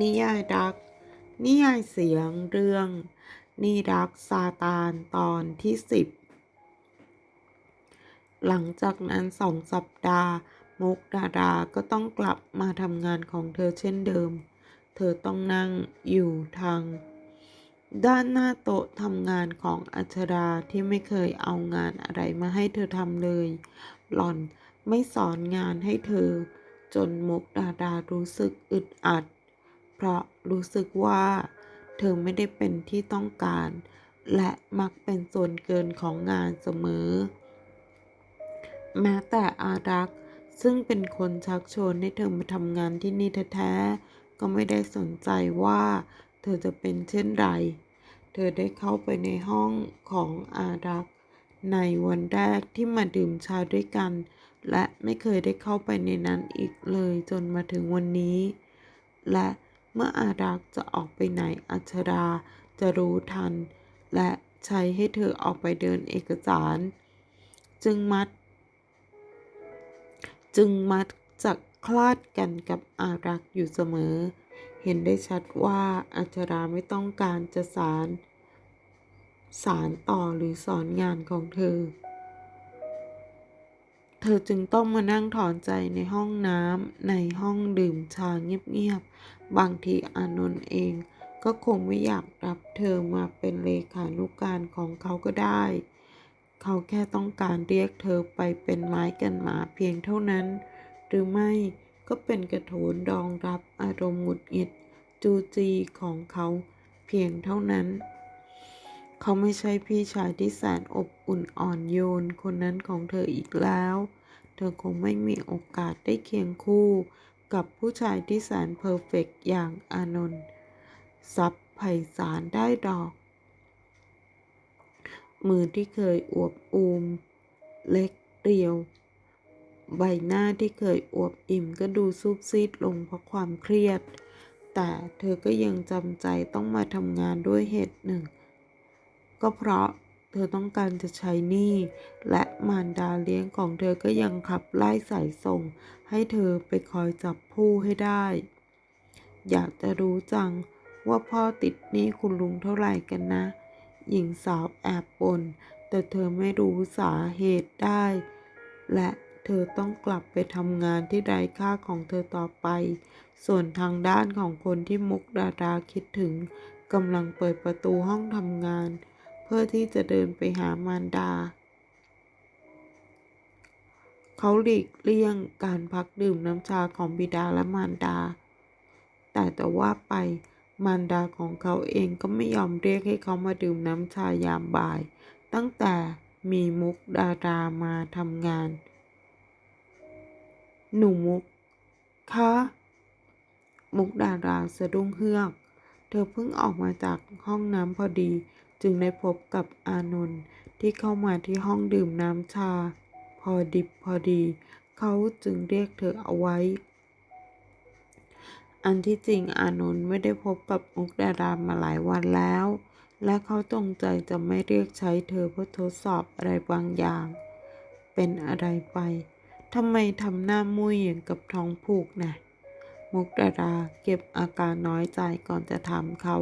นิยายรัก นิยายเสียงเรื่อง นิรักซาตานตอนที่สิบหลังจากนั้นสองสัปดาห์ มุกดาดาก็ต้องกลับมาทำงานของเธอเช่นเดิม เธอต้องนั่งอยู่ทาง ด้านหน้าโต๊ะทำงานของอัชราที่ไม่เคยเอางานอะไรมาให้เธอทำเลย หล่อนไม่สอนงานให้เธอ จนมุกดาดารู้สึกอึดอัด เพราะรู้สึกว่า เธอไม่ได้เป็นที่ต้องการ และมักเป็นส่วนเกินของงานเสมอ แม้แต่อารักษ์ซึ่งเป็นคนชักชวนให้เธอมาทำงานที่นี่แท้ๆ ก็ไม่ได้สนใจว่า เธอจะเป็นเช่นไร เธอได้เข้าไปในห้องของอารักษ์ในวันแรกที่มาดื่มชาด้วยกัน และไม่เคยได้เข้าไปในนั้นอีกเลยจนมาถึงวันนี้ และ เมื่ออารักษ์จะออกไปไหนอัชราจะรู้ทัน และใช้ให้เธอออกไปเดินเอกสาร จึงมัด จึงมักจะคลาดกันกับอารักษ์อยู่เสมอ เห็นได้ชัดว่าอัชราไม่ต้องการจะสารสารต่อหรือสอนงานของเธอ อจึงต้องมานั่งถอนใจในห้องน้ำในห้องดื่มชาเงียบๆ บางทีอานนท์เองก็คงไม่อยากรับเธอมาเป็นเลขานุการของเขาก็ได้ เขาแค่ต้องการเรียกเธอไปเป็นไม้กันหมาเพียงเท่านั้น หรือไม่ก็เป็นกระโถนรองรับอารมณ์หงุดหงิดจูจีของเขาเพียงเท่านั้น เขาไม่ใช่พี่ชายที่แสนอบอุ่นอ่อนโยน คนนั้นของเธออีกแล้ว เธอคงไม่มีโอกาสได้เคียงคู่ กับผู้ชายที่แสนเพอร์เฟกต์อย่างอานนท์ซับไพศาลได้ดอก มือที่เคยอวบอูม เล็กเรียว ใบหน้าที่เคยอวบอิ่มก็ดูซูบซีดลงเพราะความเครียด แต่เธอก็ยังจำใจต้องมาทำงานด้วยเหตุหนึ่ง ก็เพราะเธอต้องการจะใช้หนี้และมารดาเลี้ยงของเธอก็ยังขับไล่สายส่ง ให้เธอไปคอยจับผู้ให้ได้ อยากจะรู้จังว่าพ่อติดหนี้คุณลุงเท่าไหร่กันนะ หญิงสาวแอบปนแต่เธอไม่รู้สาเหตุได้ และเธอต้องกลับไปทำงานที่ไร้ค่าของเธอต่อไป ส่วนทางด้านของคนที่มุกดาดาคิดถึงกำลังเปิดประตูห้องทำงาน เพื่อที่จะเดินไปหามารดา เขาหลีกเลี่ยงการพักดื่มน้ำชาของบิดาและมารดา แต่แต่ว่าไปมารดาของเขาเองก็ไม่ยอมเรียกให้เขามาดื่มน้ำชายามบ่าย ตั้งแต่มีมุกดารามาทำงาน หนูมุกคะมุกดาราสะดุ้งเฮือก เธอเพิ่งออกมาจากห้องน้ำพอดี จึงได้พบกับอานนท์ที่เข้ามาที่ห้องดื่มน้ำชา พอดิบพอดี เขาจึงเรียกเธอเอาไว้ อันที่จริงอานนท์ไม่ได้พบกับมุกดารามาหลายวันแล้ว และเขาจงใจจะไม่เรียกใช้เธอเพื่อทดสอบอะไรบางอย่าง เป็นอะไรไปทำไมทำหน้ามุ้ยอย่างกับท้องผูกนะมุกดาราเก็บอาการน้อยใจก่อนจะถามเขา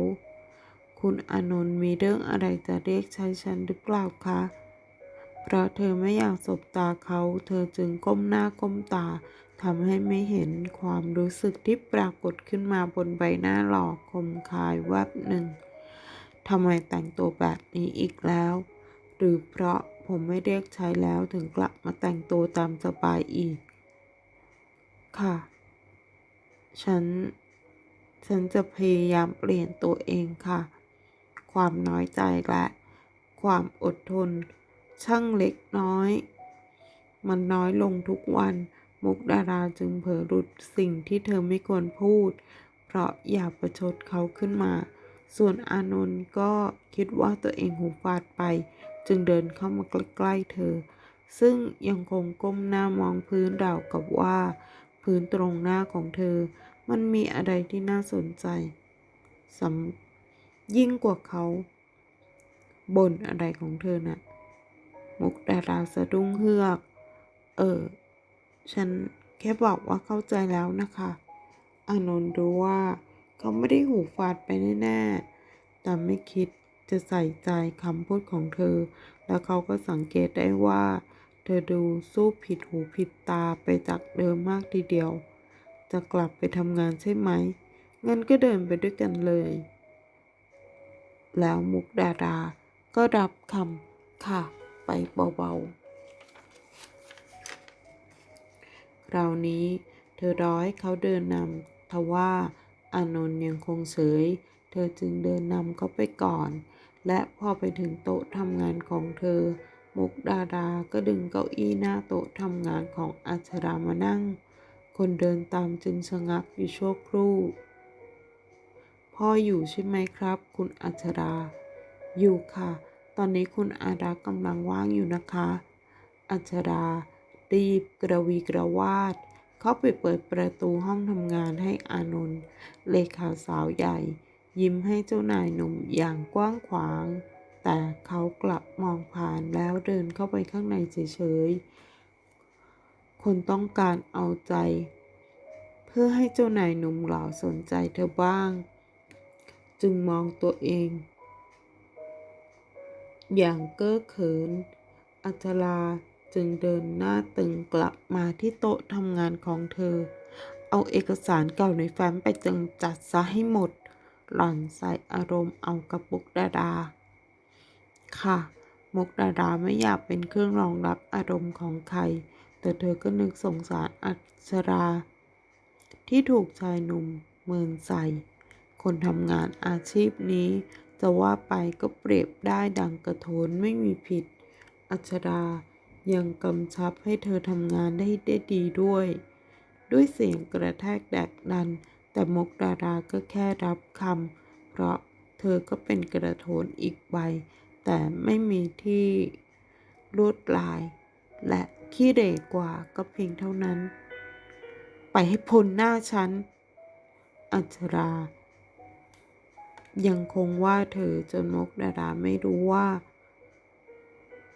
คุณอานนท์มีเรื่องอะไรจะเรียกใช้ฉันหรือเปล่าคะ เพราะเธอไม่อยากสบตาเขา เธอจึงก้มหน้าก้มตาทำให้ไม่เห็นความรู้สึกที่ปรากฏขึ้นมาบนใบหน้าหลอกคมคายแวบหนึ่งทำไมแต่งตัวแบบนี้อีกแล้ว หรือเพราะผมไม่เรียกใช้แล้วถึงกลับมาแต่งตัวตามสบายอีก ค่ะ ฉัน ฉันจะพยายามเปลี่ยนตัวเองค่ะ ความน้อยใจและความอดทน ช่างเล็กน้อย มันน้อยลงทุกวัน มุกดาราจึงเผลอหลุดสิ่งที่เธอไม่ควรพูด เพราะอยากประชดเขาขึ้นมา ส่วนอานนท์ก็คิดว่าตัวเองหูฟาดไป จึงเดินเข้ามาใกล้ๆเธอ ซึ่งยังคงก้มหน้ามองพื้นราวกับว่า พื้นตรงหน้าของเธอ มันมีอะไรที่น่าสนใจสำ ยิ่งกว่าเขาบ่นอะไรของเธอน่ะ มุกดาราสะดุ้งเฮือก เออ ฉันแค่บอกว่าเข้าใจแล้วนะคะ อานนท์รู้ว่าเขาไม่ได้หูฝาดไปแน่ๆ แต่ไม่คิดจะใส่ใจคำพูดของเธอ แล้วเขาก็สังเกตได้ว่า เธอดูสู้ผิดหูผิดตาไปจากเดิมมากทีเดียว จะกลับไปทำงานใช่ไหม งั้นก็เดินไปด้วยกันเลย แล้วมุกดาดา ก็รับคำค่ะไปเบาๆ คราวนี้เธอร้อยเขาเดินนำทว่าอานนท์ยังคงเฉยเธอจึงเดินนำเขาไปก่อน และพอไปถึงโต๊ะทำงานของเธอ มุกดาดาก็ดึงเก้าอี้หน้าโต๊ะทำงานของอัชรามานั่ง คนเดินตามจึงชะงักอยู่ชั่วครู่ พ่ออยู่ใช่ไหมครับ คุณอัชรา อยู่ค่ะ ตอนนี้คุณอารักษ์กำลังว่างอยู่นะคะ อัชรา รีบกระวีกระวาด เข้าไปเปิดประตูห้องทำงานให้อานนท์เลขาสาวใหญ่ ยิ้มให้เจ้านายหนุ่มอย่างกว้างขวาง แต่เขากลับมองผ่านแล้วเดินเข้าไปข้างในเฉยๆ คนต้องการเอาใจ เพื่อให้เจ้านายหนุ่มหล่อสนใจเธอบ้าง จึงมองตัวเอง อย่างเก้อเขิน อัจลาจึงเดินหน้าตึงกลับมาที่โต๊ะทำงานของเธอ เอาเอกสารเก่าในแฟ้มไปจึงจัดซะให้หมด หล่อนใส่อารมณ์เอากระปุกดาดา ค่ะ มุกดาดาไม่อยากเป็นเครื่องรองรับอารมณ์ของใคร แต่เธอก็นึกสงสารอัชรา ที่ถูกชายหนุ่มเมินใส่ คนทำงานอาชีพนี้ จะว่าไปก็เปรียบได้ดังกระโถนไม่มีผิด อัชรายังกำชับให้เธอทำงานได้ได้ดีด้วย ด้วยเสียงกระแทกแดกดัน แต่มกดาราก็แค่รับคำเพราะเธอก็เป็นกระโถนอีกใบ แต่ไม่มีที่ลวดลาย และขี้เหร่กว่าก็เพียงเท่านั้น ไปให้พ้นหน้าฉัน อัชรา ยังคงว่าเธอจนมกดาราไม่รู้ว่า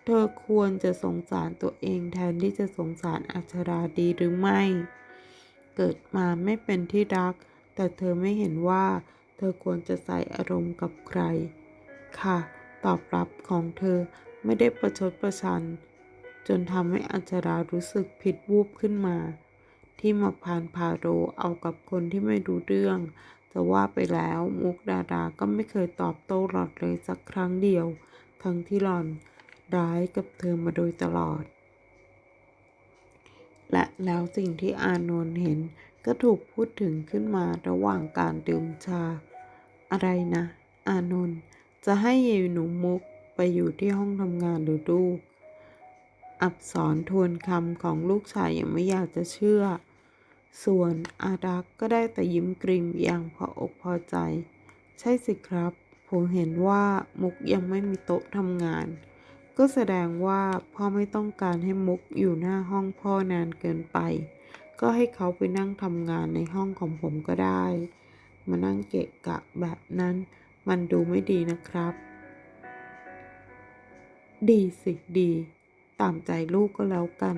เธอควรจะสงสารตัวเองแทนที่จะสงสารอัชราดีหรือไม่ เกิดมาไม่เป็นที่รัก แต่เธอไม่เห็นว่า เธอควรจะใส่อารมณ์กับใคร ค่ะ ตอบรับของเธอไม่ได้ประชดประชัน จนทำให้อัชรารู้สึกผิดวูบขึ้นมา ที่มาพานพาโรเอากับคนที่ไม่รู้เรื่อง จะว่าไปแล้วมุกดาดาก็ไม่เคยตอบโต้หลอดเลยสักครั้งเดียว ทั้งที่หลอนร้ายกับเธอมาโดยตลอด และแล้วสิ่งที่อานนท์เห็นก็ถูกพูดถึงขึ้นมาระหว่างการดื่มชา อะไรนะ อานนท์จะให้เยหนูมุกไปอยู่ที่ห้องทำงานหรือลูก อับสรทวนคำของลูกชายยังไม่อยากจะเชื่อ ส่วนอาดักก็ได้แต่ยิ้มกริมอย่างพออกพอใจ ใช่สิครับ ผมเห็นว่ามุกยังไม่มีโต๊ะทำงาน ก็แสดงว่าพ่อไม่ต้องการให้มุกอยู่หน้าห้องพ่อนานเกินไป ก็ให้เขาไปนั่งทำงานในห้องของผมก็ได้ มานั่งเกะกะแบบนั้น มันดูไม่ดีนะครับ ดีสิดี ตามใจลูกก็แล้วกัน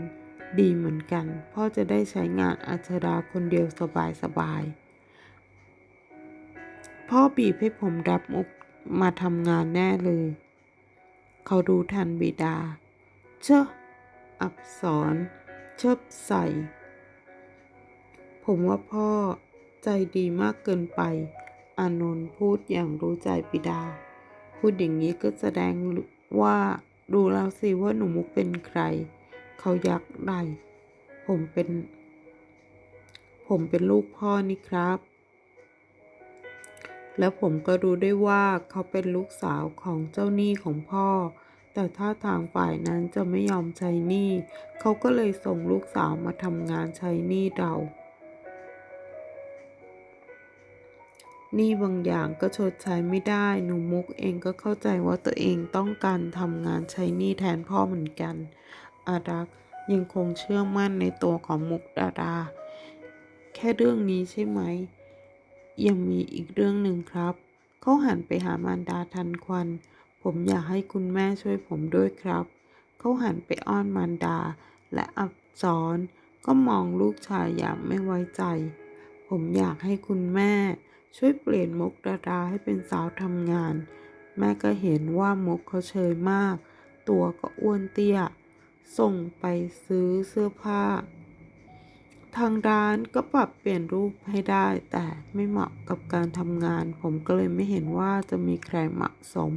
ดีเหมือนกัน พ่อจะได้ใช้งานอัชราคนเดียวสบายสบายๆพ่อบีบให้ผมรับมุกมาทำงานแน่เลย เขารู้ทันบิดา เชอะอับสรเชิบใส่ ผมว่าพ่อใจดีมากเกินไป อานนท์พูดอย่างรู้ใจบิดา พูดอย่างนี้ก็แสดงว่าดูแล้วสิว่าหนูมุกเป็นใคร เขาอยากได้ ผมเป็น ผมเป็นลูกพ่อนี่ครับ แล้วผมก็รู้ได้ว่าเขาเป็นลูกสาวของเจ้าหนี้ของพ่อ แต่ถ้าทางฝ่ายนั้นจะไม่ยอมใช้หนี้ เขาก็เลยส่งลูกสาวมาทำงานใช้หนี้เราหนี้บางอย่างก็ชดใช้ไม่ได้ หนูมุกเองก็เข้าใจว่าตัวเองต้องการทำงานใช้หนี้แทนพ่อเหมือนกัน อารักยังคงเชื่อมั่นในตัวของมุกดาดา แค่เรื่องนี้ใช่ไหม ยังมีอีกเรื่องหนึ่งครับ เขาหันไปหามารดาทันควัน ผมอยากให้คุณแม่ช่วยผมด้วยครับ เขาหันไปอ้อนมารดา และอับสรก็มองลูกชายอย่างไม่ไว้ใจ ผมอยากให้คุณแม่ ช่วยเปลี่ยนมุกดาดาให้เป็นสาวทำงาน แม่ก็เห็นว่ามุกเขาเชยมาก ตัวก็อ้วนเตี้ย ส่งไปซื้อเสื้อผ้า ทางร้านก็ปรับเปลี่ยนรูปให้ได้ แต่ไม่เหมาะกับการทำงาน ผมก็เลยไม่เห็นว่าจะมีใครเหมาะสม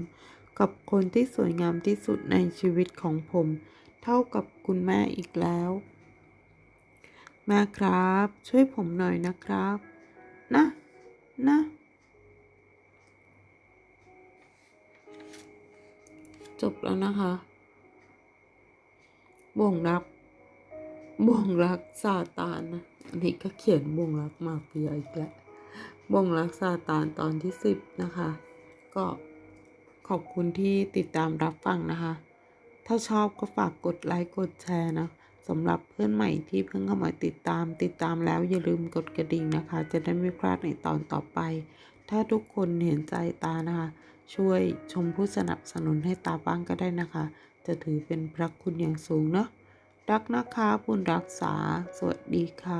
กับคนที่สวยงามที่สุดในชีวิตของผม เท่ากับคุณแม่อีกแล้ว แม่ครับ ช่วยผมหน่อยนะครับ นะ นะจบแล้วนะคะ บ่งรัก บ่งรักซาตานนะ อันนี้ก็เขียนบ่งรักมาเฟียอีกแล้วบ่งรักซาตานตอนที่สิบนะคะ ก็ขอบคุณที่ติดตามรับฟังนะคะ ถ้าชอบก็ฝากกดไลค์กดแชร์นะสำหรับเพื่อนใหม่ที่เพิ่งเข้ามาติดตาม ติดตามแล้วอย่าลืมกดกระดิ่งนะคะ จะได้ไม่พลาดในตอนต่อไป ถ้าทุกคนเห็นใจตานะคะ ช่วยชมผู้สนับสนุนให้ตาบ้างก็ได้นะคะ จะถือเป็นพระคุณอย่างสูงเนาะรักนะคะบุญรักษา สวัสดีค่ะ